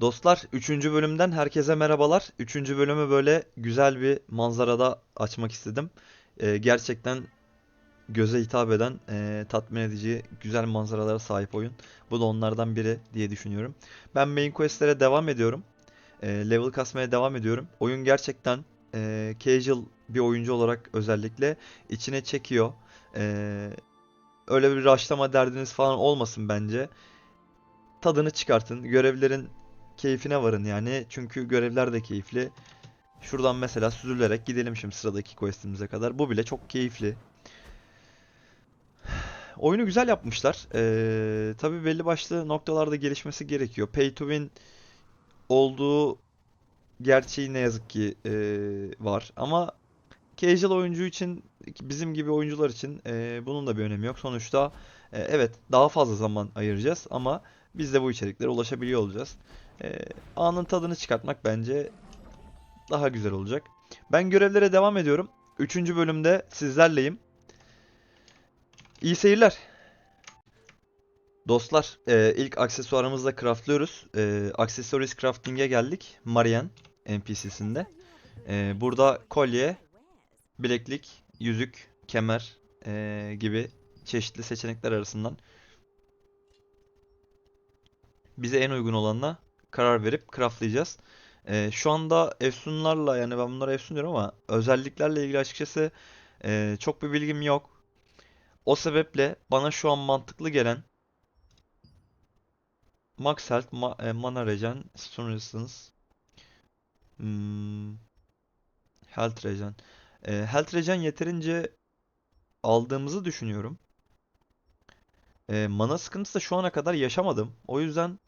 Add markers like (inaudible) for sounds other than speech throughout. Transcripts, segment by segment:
Dostlar 3. bölümden herkese merhabalar. 3. bölümü böyle güzel bir manzarada açmak istedim. Ee, gerçekten göze hitap eden, e, tatmin edici, güzel manzaralara sahip oyun. Bu da onlardan biri diye düşünüyorum. Ben main questlere devam ediyorum. Ee, level kasmaya devam ediyorum. Oyun gerçekten e, casual bir oyuncu olarak özellikle içine çekiyor. Ee, öyle bir rushlama derdiniz falan olmasın bence. Tadını çıkartın. Görevlerin keyfine varın yani. Çünkü görevler de keyifli. Şuradan mesela süzülerek gidelim şimdi sıradaki questimize kadar. Bu bile çok keyifli. (sighs) Oyunu güzel yapmışlar. Ee, tabii belli başlı noktalarda gelişmesi gerekiyor. Pay to win olduğu gerçeği ne yazık ki ee, var. Ama casual oyuncu için, bizim gibi oyuncular için ee, bunun da bir önemi yok. Sonuçta ee, evet daha fazla zaman ayıracağız ama biz de bu içeriklere ulaşabiliyor olacağız. Ee, anın tadını çıkartmak bence daha güzel olacak. Ben görevlere devam ediyorum. Üçüncü bölümde sizlerleyim. İyi seyirler. Dostlar, e, ilk aksesuarımızla craftlıyoruz. E, Accessories Crafting'e geldik. Marian NPC'sinde. E, burada kolye, bileklik, yüzük, kemer e, gibi çeşitli seçenekler arasından bize en uygun olanına karar verip craftlayacağız. Ee, şu anda efsunlarla yani ben bunlara efsun diyorum ama özelliklerle ilgili açıkçası e, çok bir bilgim yok. O sebeple bana şu an mantıklı gelen Max Health, ma e, Mana Regen, Stun Resistance, hmm, Health Regen. E, Health Regen yeterince aldığımızı düşünüyorum. E, mana sıkıntısı da şu ana kadar yaşamadım. O yüzden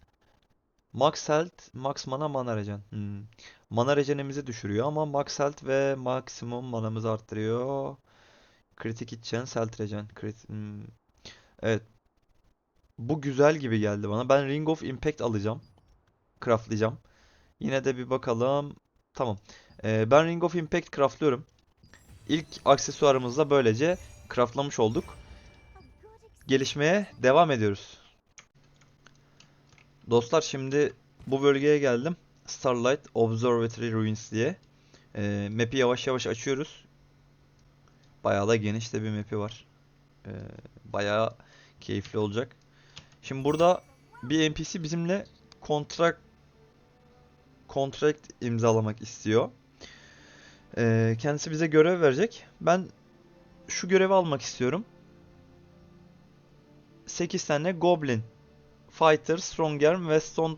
Max Health, Max Mana, Mana Regen. Hmm. Mana Regen'imizi düşürüyor ama Max Health ve maksimum manamızı arttırıyor. Kritik Hit Chance, Health Regen. Crit hmm. Evet. Bu güzel gibi geldi bana. Ben Ring of Impact alacağım. Craftlayacağım. Yine de bir bakalım. Tamam. Ee, ben Ring of Impact craftlıyorum. İlk aksesuarımızla böylece craftlamış olduk. Gelişmeye devam ediyoruz. Dostlar şimdi bu bölgeye geldim. Starlight Observatory Ruins diye. Ee, map'i yavaş yavaş açıyoruz. Bayağı da geniş de bir map'i var. Ee, bayağı keyifli olacak. Şimdi burada bir NPC bizimle kontrak contract imzalamak istiyor. Ee, kendisi bize görev verecek. Ben şu görevi almak istiyorum. 8 tane Goblin Fighter, Strongarm ve Stone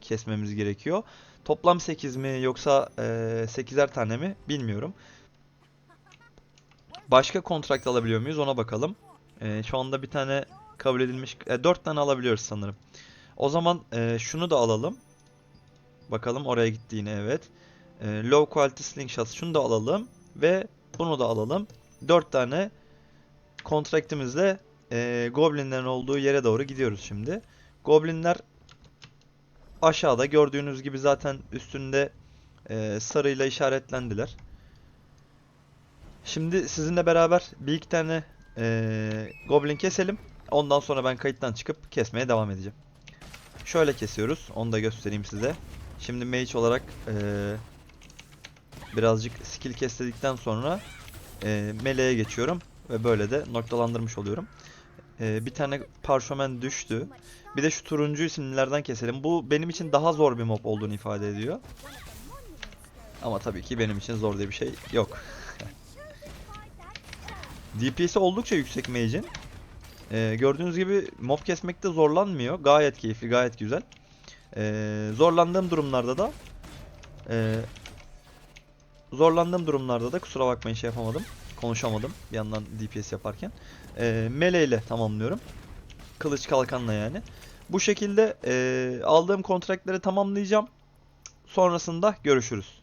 kesmemiz gerekiyor. Toplam 8 mi yoksa e, 8'er tane mi bilmiyorum. Başka kontrakt alabiliyor muyuz ona bakalım. E, şu anda bir tane kabul edilmiş, e, 4 tane alabiliyoruz sanırım. O zaman e, şunu da alalım. Bakalım oraya gittiğine evet. E, low quality slingshot şunu da alalım ve bunu da alalım. 4 tane kontraktimizle e, Goblinlerin olduğu yere doğru gidiyoruz şimdi. Goblinler aşağıda gördüğünüz gibi zaten üstünde e, sarıyla işaretlendiler. Şimdi sizinle beraber bir iki tane e, Goblin keselim. Ondan sonra ben kayıttan çıkıp kesmeye devam edeceğim. Şöyle kesiyoruz. Onu da göstereyim size. Şimdi mage olarak e, birazcık skill kesledikten sonra e, meleğe geçiyorum. Ve böyle de noktalandırmış oluyorum. Ee, bir tane parşömen düştü. Bir de şu turuncu isimlilerden keselim. Bu benim için daha zor bir mob olduğunu ifade ediyor. Ama tabii ki benim için zor diye bir şey yok. (laughs) DPS'i oldukça yüksek mage'in. Ee, gördüğünüz gibi mob kesmekte zorlanmıyor. Gayet keyifli, gayet güzel. Ee, zorlandığım durumlarda da e, zorlandığım durumlarda da kusura bakmayın şey yapamadım. Konuşamadım bir yandan DPS yaparken. E, mele ile tamamlıyorum. Kılıç kalkanla yani. Bu şekilde e, aldığım kontratları tamamlayacağım. Sonrasında görüşürüz.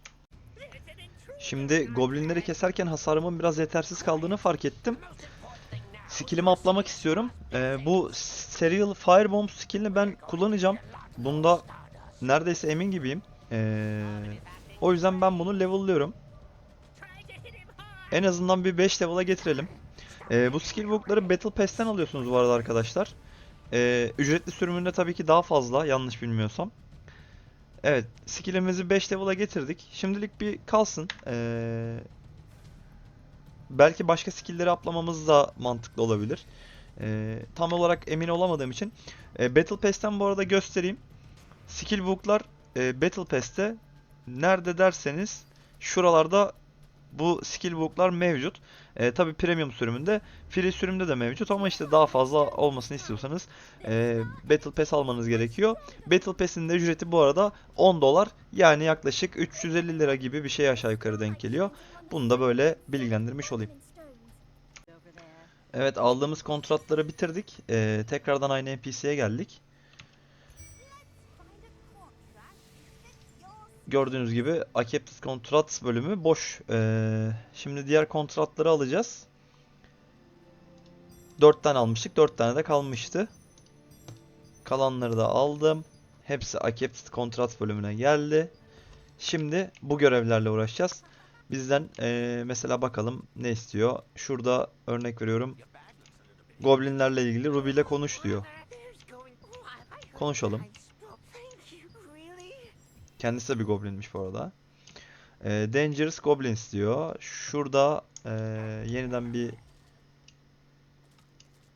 Şimdi goblinleri keserken hasarımın biraz yetersiz kaldığını fark ettim. Skill'imi atlamak istiyorum. E, bu Serial Firebomb skill'ini ben kullanacağım. Bunda neredeyse emin gibiyim. E, o yüzden ben bunu level'lıyorum. En azından bir 5 level'a getirelim. Ee, bu skill book'ları Battle Pass'ten alıyorsunuz bu arada arkadaşlar. Ee, ücretli sürümünde tabii ki daha fazla yanlış bilmiyorsam. Evet, skill'imizi 5 level'a getirdik. Şimdilik bir kalsın. Ee, belki başka skill'leri atlamamız da mantıklı olabilir. Ee, tam olarak emin olamadığım için. Ee, Battle Pass'ten bu arada göstereyim. Skill book'lar e, Battle Pass'te nerede derseniz şuralarda bu skill book'lar mevcut. E, tabi premium sürümünde, free sürümde de mevcut ama işte daha fazla olmasını istiyorsanız e, Battle Pass almanız gerekiyor. Battle Pass'in de ücreti bu arada 10 dolar yani yaklaşık 350 lira gibi bir şey aşağı yukarı denk geliyor. Bunu da böyle bilgilendirmiş olayım. Evet aldığımız kontratları bitirdik. E, tekrardan aynı NPC'ye geldik. Gördüğünüz gibi Accepted Contracts bölümü boş. Ee, şimdi diğer kontratları alacağız. 4 tane almıştık. 4 tane de kalmıştı. Kalanları da aldım. Hepsi Accepted Contracts bölümüne geldi. Şimdi bu görevlerle uğraşacağız. Bizden ee, mesela bakalım ne istiyor. Şurada örnek veriyorum. Goblinlerle ilgili Ruby ile konuş diyor. Konuşalım. Kendisi de bir goblinmiş bu arada. Ee, Dangerous Goblins diyor. Şurada ee, yeniden bir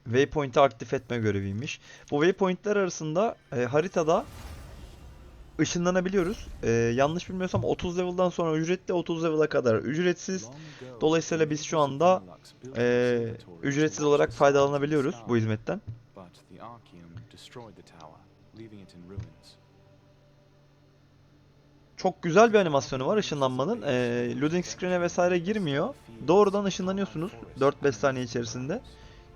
Waypoint'i aktif etme göreviymiş. Bu waypoint'ler arasında ee, haritada ışınlanabiliyoruz. Ee, yanlış bilmiyorsam 30 level'dan sonra ücretli 30 level'a kadar ücretsiz. Dolayısıyla biz şu anda Ee, ücretsiz olarak faydalanabiliyoruz bu hizmetten. Çok güzel bir animasyonu var ışınlanmanın. Ee, loading screen'e vesaire girmiyor. Doğrudan ışınlanıyorsunuz 4-5 saniye içerisinde.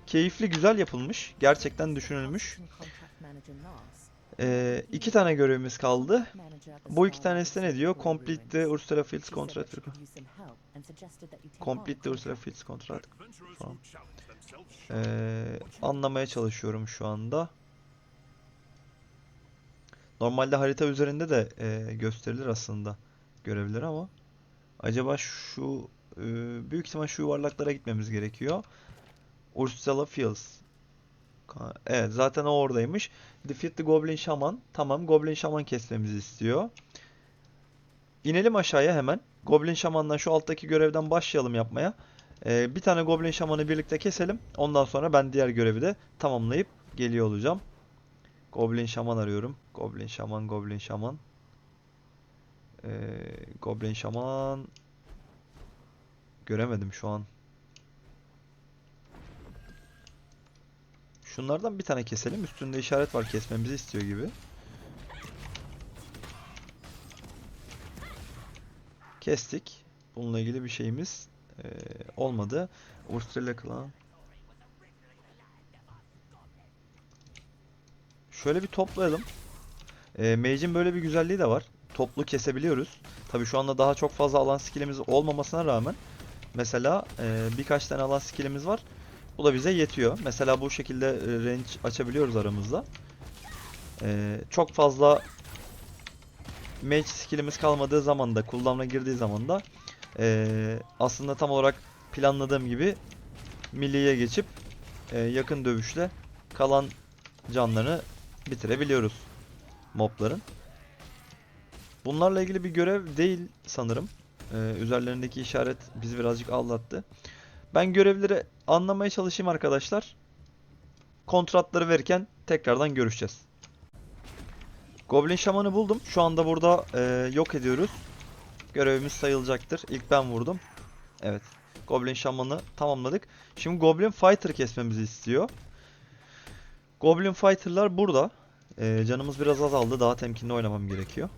Keyifli, güzel yapılmış. Gerçekten düşünülmüş. Ee, iki tane görevimiz kaldı. Bu iki tanesi de ne diyor? Complete the Ursula Fields contract. Complete the Ursula Fields contract. Ee, anlamaya çalışıyorum şu anda. Normalde harita üzerinde de e, gösterilir aslında görevleri ama acaba şu e, büyük ihtimal şu yuvarlaklara gitmemiz gerekiyor. Ursula Fields. Evet zaten o oradaymış. Defeat the Goblin Shaman. Tamam Goblin Shaman kesmemizi istiyor. İnelim aşağıya hemen. Goblin Shaman'dan şu alttaki görevden başlayalım yapmaya. Ee, bir tane Goblin Shaman'ı birlikte keselim. Ondan sonra ben diğer görevi de tamamlayıp geliyor olacağım. Goblin Shaman arıyorum. Goblin Shaman, Goblin Shaman. Ee, Goblin Shaman. Göremedim şu an. Şunlardan bir tane keselim. Üstünde işaret var kesmemizi istiyor gibi. Kestik. Bununla ilgili bir şeyimiz eee, olmadı. Urstrela Clan. Şöyle bir toplayalım. Eee Mage'in böyle bir güzelliği de var. Toplu kesebiliyoruz. Tabii şu anda daha çok fazla alan skillimiz olmamasına rağmen mesela eee, birkaç tane alan skillimiz var. Bu da bize yetiyor. Mesela bu şekilde e, range açabiliyoruz aramızda. Ee, çok fazla mage skillimiz kalmadığı zaman da cooldown'a girdiği zaman da ee, aslında tam olarak planladığım gibi milliye geçip ee, yakın dövüşle kalan canlarını bitirebiliyoruz mobların. Bunlarla ilgili bir görev değil sanırım. Ee, üzerlerindeki işaret bizi birazcık aldattı. Ben görevleri anlamaya çalışayım arkadaşlar. Kontratları verirken tekrardan görüşeceğiz. Goblin şamanı buldum. Şu anda burada e, yok ediyoruz. Görevimiz sayılacaktır. İlk ben vurdum. Evet. Goblin şamanı tamamladık. Şimdi Goblin Fighter kesmemizi istiyor. Goblin Fighter'lar burada. E, canımız biraz azaldı. Daha temkinli oynamam gerekiyor.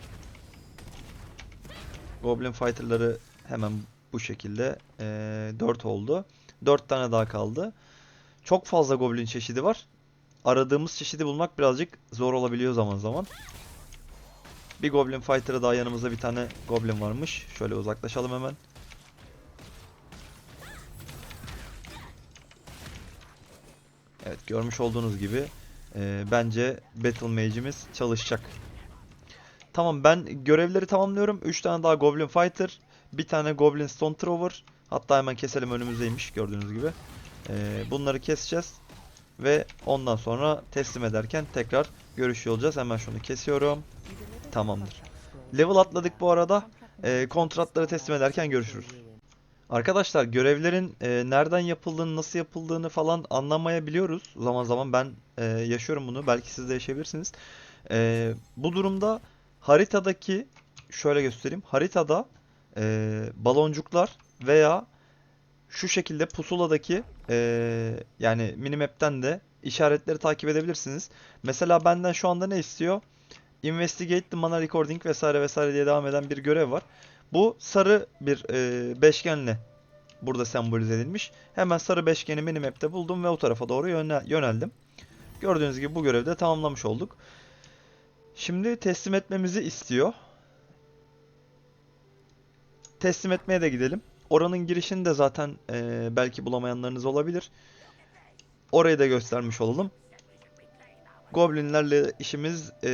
Goblin Fighter'ları hemen bu şekilde e, 4 oldu. 4 tane daha kaldı. Çok fazla goblin çeşidi var. Aradığımız çeşidi bulmak birazcık zor olabiliyor zaman zaman. Bir goblin fighter'a daha yanımızda bir tane goblin varmış. Şöyle uzaklaşalım hemen. Evet görmüş olduğunuz gibi e, bence Battle Mage'imiz çalışacak. Tamam ben görevleri tamamlıyorum. 3 tane daha Goblin Fighter. Bir tane Goblin Stone Thrower. Hatta hemen keselim önümüzdeymiş gördüğünüz gibi. Ee, bunları keseceğiz. Ve ondan sonra teslim ederken tekrar görüşüyor olacağız. Hemen şunu kesiyorum. Tamamdır. Level atladık bu arada. Ee, kontratları teslim ederken görüşürüz. Arkadaşlar görevlerin e, nereden yapıldığını, nasıl yapıldığını falan anlamayabiliyoruz. Zaman zaman ben e, yaşıyorum bunu. Belki siz de yaşayabilirsiniz. E, bu durumda haritadaki şöyle göstereyim. Haritada e, baloncuklar veya şu şekilde pusuladaki e, yani minimap'ten de işaretleri takip edebilirsiniz. Mesela benden şu anda ne istiyor? Investigate the mana recording vesaire vesaire diye devam eden bir görev var. Bu sarı bir e, beşgenle burada sembolize edilmiş. Hemen sarı beşgeni minimap'te buldum ve o tarafa doğru yöne- yöneldim. Gördüğünüz gibi bu görevi de tamamlamış olduk. Şimdi teslim etmemizi istiyor. Teslim etmeye de gidelim. Oranın girişini de zaten e, belki bulamayanlarınız olabilir. Orayı da göstermiş olalım. Goblinlerle işimiz e,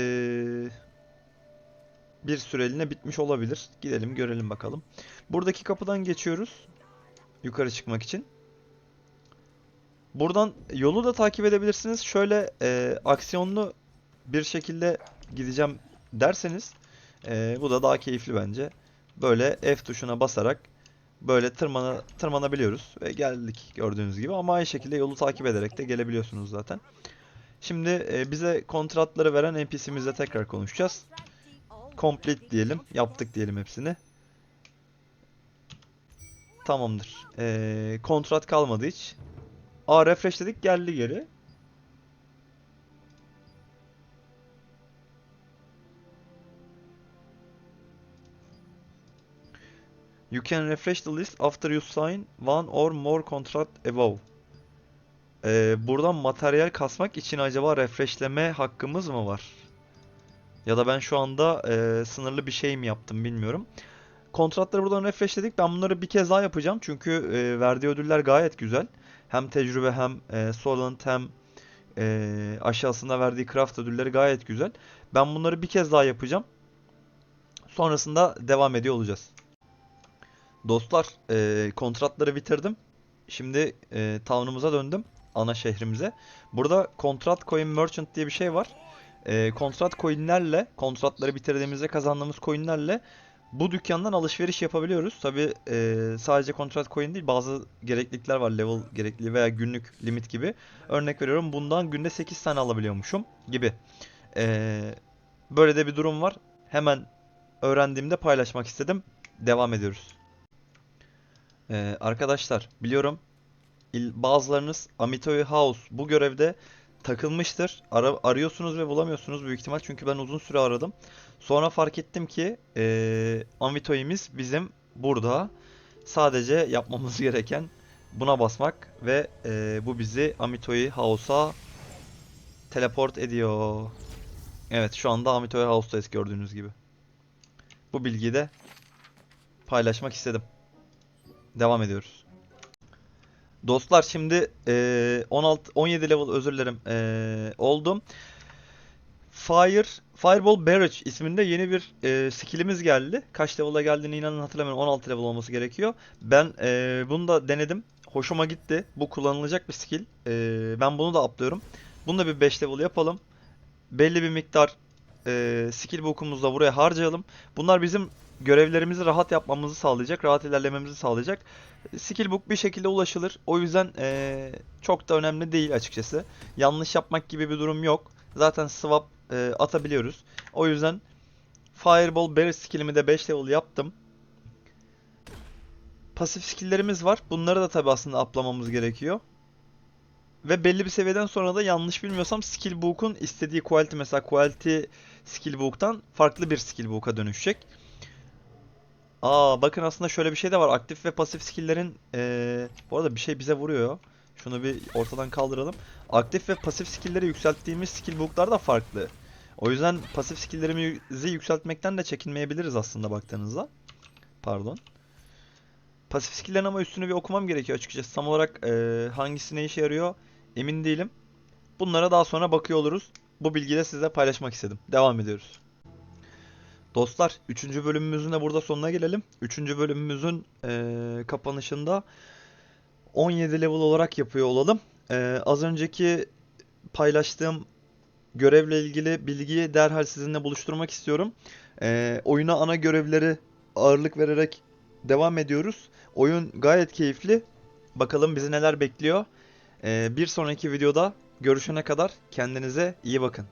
bir süreliğine bitmiş olabilir. Gidelim görelim bakalım. Buradaki kapıdan geçiyoruz. Yukarı çıkmak için. Buradan yolu da takip edebilirsiniz. Şöyle e, aksiyonlu bir şekilde gideceğim derseniz e, bu da daha keyifli bence. Böyle F tuşuna basarak böyle tırmana, tırmanabiliyoruz. Ve geldik gördüğünüz gibi ama aynı şekilde yolu takip ederek de gelebiliyorsunuz zaten. Şimdi e, bize kontratları veren NPC'mizle tekrar konuşacağız. Complete diyelim. Yaptık diyelim hepsini. Tamamdır. Ee, kontrat kalmadı hiç. Aa refresh dedik geldi geri. You can refresh the list after you sign one or more contract above. Ee, buradan materyal kasmak için acaba refreshleme hakkımız mı var? Ya da ben şu anda e, sınırlı bir şey mi yaptım bilmiyorum. Kontratları buradan refreshledik. Ben bunları bir kez daha yapacağım. Çünkü e, verdiği ödüller gayet güzel. Hem tecrübe hem e, Solent hem e, aşağısında verdiği craft ödülleri gayet güzel. Ben bunları bir kez daha yapacağım. Sonrasında devam ediyor olacağız. Dostlar e, kontratları bitirdim. Şimdi e, town'umuza döndüm. Ana şehrimize. Burada kontrat coin merchant diye bir şey var e, kontrat coinlerle, kontratları bitirdiğimizde kazandığımız coinlerle bu dükkandan alışveriş yapabiliyoruz. Tabi sadece kontrat coin değil bazı gereklilikler var level gerekliliği veya günlük limit gibi. Örnek veriyorum bundan günde 8 tane alabiliyormuşum gibi. E, böyle de bir durum var. Hemen öğrendiğimde paylaşmak istedim. Devam ediyoruz. E, arkadaşlar biliyorum il- bazılarınız Amitoy House bu görevde takılmıştır. Ara- arıyorsunuz ve bulamıyorsunuz büyük ihtimal çünkü ben uzun süre aradım. Sonra fark ettim ki eee Amitoy'imiz bizim burada. Sadece yapmamız (laughs) gereken buna basmak ve eee, bu bizi Amitoy House'a teleport ediyor. Evet şu anda Amitoy House'tayız gördüğünüz gibi. Bu bilgiyi de paylaşmak istedim. Devam ediyoruz. Dostlar şimdi eee, 16 17 level özür dilerim eee, oldum. Fire Fireball Barrage isminde yeni bir eee skill'imiz geldi. Kaç level'a geldiğini inanın hatırlamıyorum. 16 level olması gerekiyor. Ben eee, bunu da denedim. Hoşuma gitti. Bu kullanılacak bir skill. Eee, ben bunu da uplıyorum. Bunu da bir 5 level yapalım. Belli bir miktar eee skill book'umuzu buraya harcayalım. Bunlar bizim görevlerimizi rahat yapmamızı sağlayacak, rahat ilerlememizi sağlayacak. Skillbook bir şekilde ulaşılır. O yüzden eee, çok da önemli değil açıkçası. Yanlış yapmak gibi bir durum yok. Zaten swap eee, atabiliyoruz. O yüzden Fireball Berry skillimi de 5 level yaptım. Pasif skilllerimiz var. Bunları da tabi aslında aplamamız gerekiyor. Ve belli bir seviyeden sonra da yanlış bilmiyorsam skillbook'un istediği quality mesela quality skillbook'tan farklı bir skillbook'a dönüşecek. Aa bakın aslında şöyle bir şey de var. Aktif ve pasif skill'lerin eee, bu arada bir şey bize vuruyor. Şunu bir ortadan kaldıralım. Aktif ve pasif skill'leri yükselttiğimiz skill book'lar da farklı. O yüzden pasif skill'lerimizi yükseltmekten de çekinmeyebiliriz aslında baktığınızda. Pardon. Pasif skill'lerin ama üstünü bir okumam gerekiyor açıkçası. Tam olarak eee hangisi ne işe yarıyor emin değilim. Bunlara daha sonra bakıyor oluruz. Bu bilgiyi de sizle paylaşmak istedim. Devam ediyoruz. Dostlar 3. bölümümüzün de burada sonuna gelelim. 3. bölümümüzün eee, kapanışında 17 level olarak yapıyor olalım. Eee, az önceki paylaştığım görevle ilgili bilgiyi derhal sizinle buluşturmak istiyorum. Ee, oyuna ana görevleri ağırlık vererek devam ediyoruz. Oyun gayet keyifli. Bakalım bizi neler bekliyor. Ee, bir sonraki videoda görüşene kadar kendinize iyi bakın.